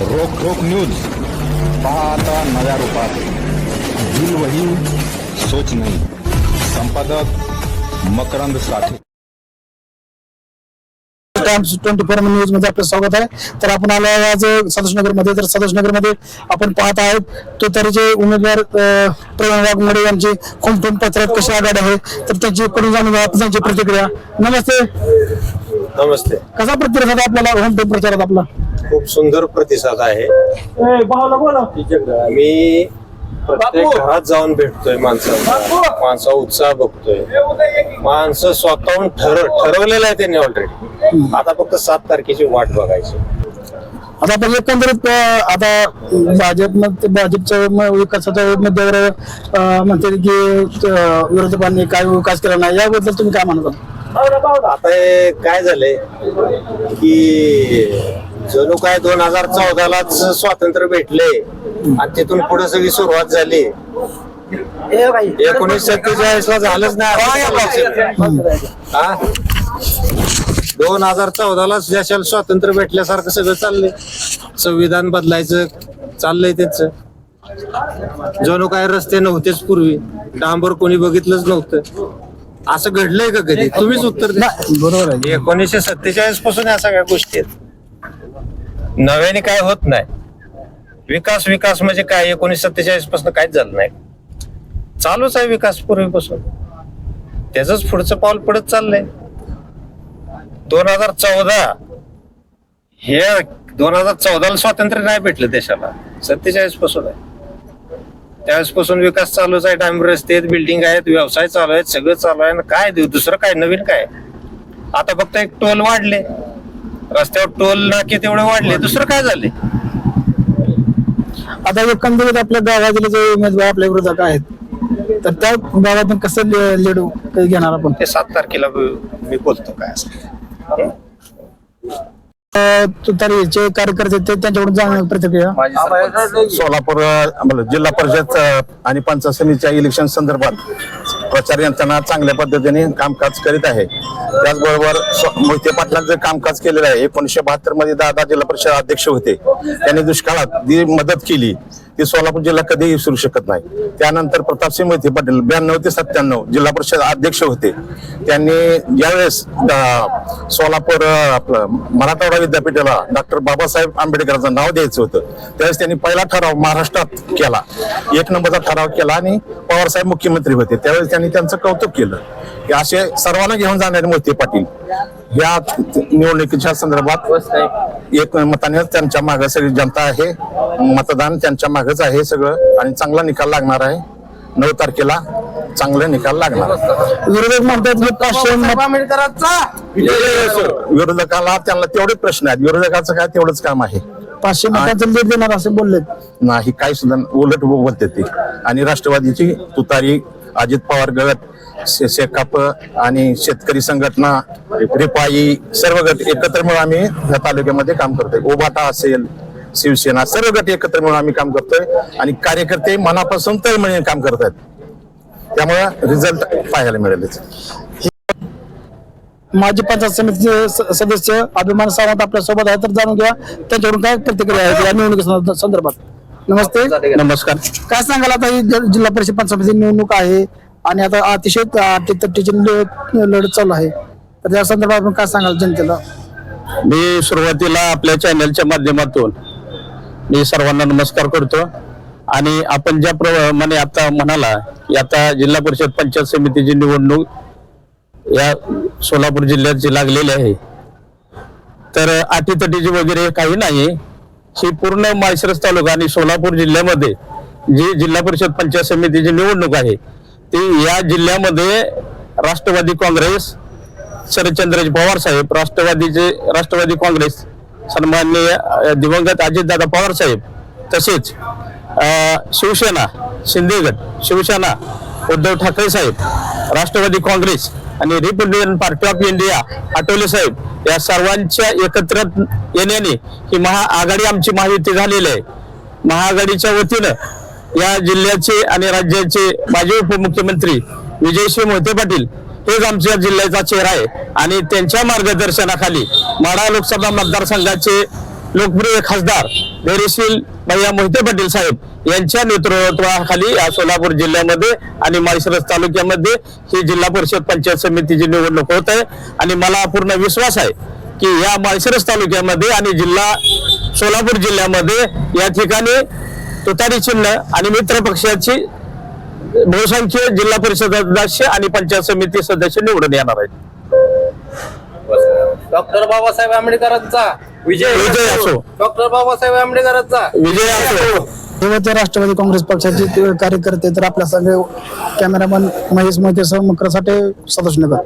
रोक रोक न्यूज पाहता नव्या रूपात. दिल वही सोच नाही. संपादक Makarand Sathe. Times twenty four न्यूजमध्ये आपलं स्वागत आहे. तर आपण आलो आज सदाशिवनगरमध्ये तर सदाशिवनगरमध्ये आपण पाहत आहोत तुतारीचे उमेदवार अं, प्रवीण वाघमोडे यांची खुमटून पत्रात कशी आघाडी आहे तर त्यांची कडून जाणून घ्या त्यांची प्रतिक्रिया. नमस्ते. नमस्ते. कसा प्रतिसाद आहे आपल्याला? होम प्रचारात आपला. खूप सुंदर प्रतिसाद आहे. मी प्रत्येक घरात जाऊन भेटतोय माणसांचा माणसा उत्साह बघतोय. माणसं स्वतःहून ठर ठरवलेलं आहे त्यांनी ऑलरेडी आता फक्त सात तारखेची वाट बघायची. आता आपण एकंदरीत आता भाजप भाजपच्या म- विकासाच्या मुद्द्यावर म्हणते की विरोधकांनी काय विकास केला नाही याबद्दल तुम्ही काय म्हणता आता हे काय झालंय की जणू काय दोन हजार चौदालाच स्वातंत्र्य भेटले. आणि तिथून पुढे सगळी सुरुवात झाली. एकोणीस सत्तेचाळीस ला झालंच नाही हा? दोन हजार चौदाला देशाला स्वातंत्र्य भेटल्यासारखं सगळं चाललंय. संविधान बदलायचं चाललंय त्याच. जणू काय रस्ते नव्हतेच पूर्वी. डांबर कोणी बघितलंच नव्हतं. असं घडलंय का कधी? तुम्हीच उत्तर द्या. बरोबर आहे. एकोणीसशे सत्तेचाळीसपासून या सगळ्या गोष्टी आहेत. नव्याने काय होत नाही. विकास विकास म्हणजे काय? एकोणीस सत्तेचाळीसपासून काहीच झालं नाही. चालूच आहे विकास पूर्वीपासून. त्याच पुढचं पाऊल पडत चाललंय. दोन हजार चौदा हे दोन हजार चौदाला स्वातंत्र्य नाही भेटलं देशाला. सत्तेचाळीसपासून आहे. त्यावेळेसपासून विकास चालूच आहे. डांबर रस्ते आहेत बिल्डिंग आहेत व्यवसाय चालू आहेत सगळं चालू आहे. आणि काय? देऊ दुसरं काय? नवीन काय? आता फक्त एक टोल वाढले. रस्त्यावर टोल नाके तेवढे वाढले दुसरं काय झाले आता एकंदरीत आपल्या गावातील जे उमेदवार आपल्या विरोधक आहेत तर त्या गावातून कसं लीड घेणार आपण? ते सात तारखेला मी बोलतो काय असं. अं, तुतारीचे कार्यकर्ते ते त्यांच्याकडून जाणार प्रतिक्रिया. सोलापूर जिल्हा परिषद आणि पंचायत समितीच्या इलेक्शन संदर्भात प्रचार यंत्रणा चांगल्या पद्धतीने कामकाज करीत आहे. त्याचबरोबर मोहिते पाटलांचं कामकाज केलेलं आहे. एकोणीशे बहात्तरमध्ये दादा जिल्हा परिषद अध्यक्ष होते. त्यांनी दुष्काळात जी मदत केली. ते सोलापूर जिल्हा कधीही विसरू शकत नाही. त्यानंतर प्रतापसिंह मोहिते पाटील ब्याण्णव ते सत्त्याण्णव जिल्हा परिषद अध्यक्ष होते. त्यांनी ज्यावेळेस सोलापूर आपलं मराठवाडा विद्यापीठाला डॉक्टर बाबासाहेब आंबेडकरांचं नाव द्यायचं होतं. त्यावेळेस त्यांनी पहिला ठराव महाराष्ट्रात केला. एक नंबरचा ठराव केला आणि पवारसाहेब मुख्यमंत्री होते. त्यावेळेस त्यांनी त्यांचं कौतुक केलं. की असे सर्वांना घेऊन जाणारे मोहिते पाटील. या निवडणुकीच्या संदर्भात एक मताने त्यांच्या मागे सगळी जनता आहे. मतदान त्यांच्या मागेच आहे सगळं. आणि चांगला निकाल लागणार आहे. नऊ तारखेला चांगले निकाल लागणार आहे. विरोधक म्हणतात की पाचशे विरोधकाला त्यांना तेवढे प्रश्न आहेत. विरोधकाचं काय? तेवढंच काम आहे. पाचशे मतांचं लीड देणार असे बोलले नाही काही सुद्धा उलट बोलते ते. आणि राष्ट्रवादीची तुतारी अजित पवार गट शेकाप आणि शेतकरी संघटना रिपाई सर्व गट एकत्र मिळून आम्ही या तालुक्यामध्ये काम करतोय. ओबाटा असेल शिवसेना सर्व गट एकत्र मिळून आम्ही काम करतोय आणि कार्यकर्ते मनापासून तळमळीने काम करत आहेत त्यामुळे रिझल्ट पाहायला मिळेल माजी पंचायत समितीचे सदस्य अभिमान सावंत आपल्यासोबत आहे तर जाणून घ्या त्यांच्याकडून काय प्रतिक्रिया आहे या निवडणुकी संदर्भात नमस्ते. नमस्कार. काय सांगाल आता ही ज- जिल्हा परिषद पंचायत समिती निवडणूक आहे आणि आता अतिशय अटीतटीची ल- लढत चालू आहे. तर त्या संदर्भात आपण काय सांगाल जनतेला? मी सुरुवातीला आपल्या चॅनलच्या माध्यमातून मी सर्वांना नमस्कार करतो. आणि आपण ज्या प्रमाणे आता म्हणाला की आता जिल्हा परिषद पंचायत समितीची निवडणूक या सोलापूर जिल्ह्यात जी लागलेली आहे. तर अटीतटीची वगैरे काही नाही. ही पूर्ण माळशिरस तालुका आणि सोलापूर जिल्ह्यामध्ये जी जिल्हा परिषद पंचायत समितीची निवडणूक आहे ती या जिल्ह्यामध्ये राष्ट्रवादी काँग्रेस शरदचंद्रजी पवार साहेब राष्ट्रवादीचे राष्ट्रवादी काँग्रेस सन्माननीय दिवंगत अजितदादा पवार साहेब तसेच शिवसेना शिंदेगड शिवसेना उद्धव ठाकरे साहेब राष्ट्रवादी काँग्रेस आणि Republican Party of India Athawale साहेब या सर्वांच्या एकत्र येण्याने ही महाआघाडी आमची महायुती झालेली आहे. महाआघाडीच्या वतीनं या जिल्ह्याचे आणि राज्याचे माजी उपमुख्यमंत्री विजयश्री मोहिते पाटील हेच आमच्या जिल्ह्याचा चेहरा आहे. आणि त्यांच्या मार्गदर्शनाखाली माढा लोकसभा मतदारसंघाचे लोकप्रिय खासदार धैर्यशील भैया मोहिते पाटील साहेब यांच्या नेतृत्वाखाली या सोलापूर जिल्ह्यामध्ये आणि माळशिरस तालुक्यामध्ये ही जिल्हा परिषद पंचायत समितीची निवडणूक होत आहे. आणि मला पूर्ण विश्वास आहे की या माळशिरस तालुक्यामध्ये आणि जिल्हा सोलापूर जिल्ह्यामध्ये या ठिकाणी तुतारी चिन्ह आणि मित्र पक्षाची बहुसंख्य जिल्हा परिषद सदस्य आणि पंचायत समिती सदस्य निवडून येणार आहेत. डॉक्टर बाबासाहेब आंबेडकरांचा. विजय विजय असो. डॉक्टर बाबासाहेब आंबेडकरांचा. विजय असो. तेव्हा राष्ट्रवादी काँग्रेस पक्षाचे कार्यकर्ते तर आपल्या सगळे कॅमेरामन महेश मोहिते सह मकर साठे सदाशिवनगर.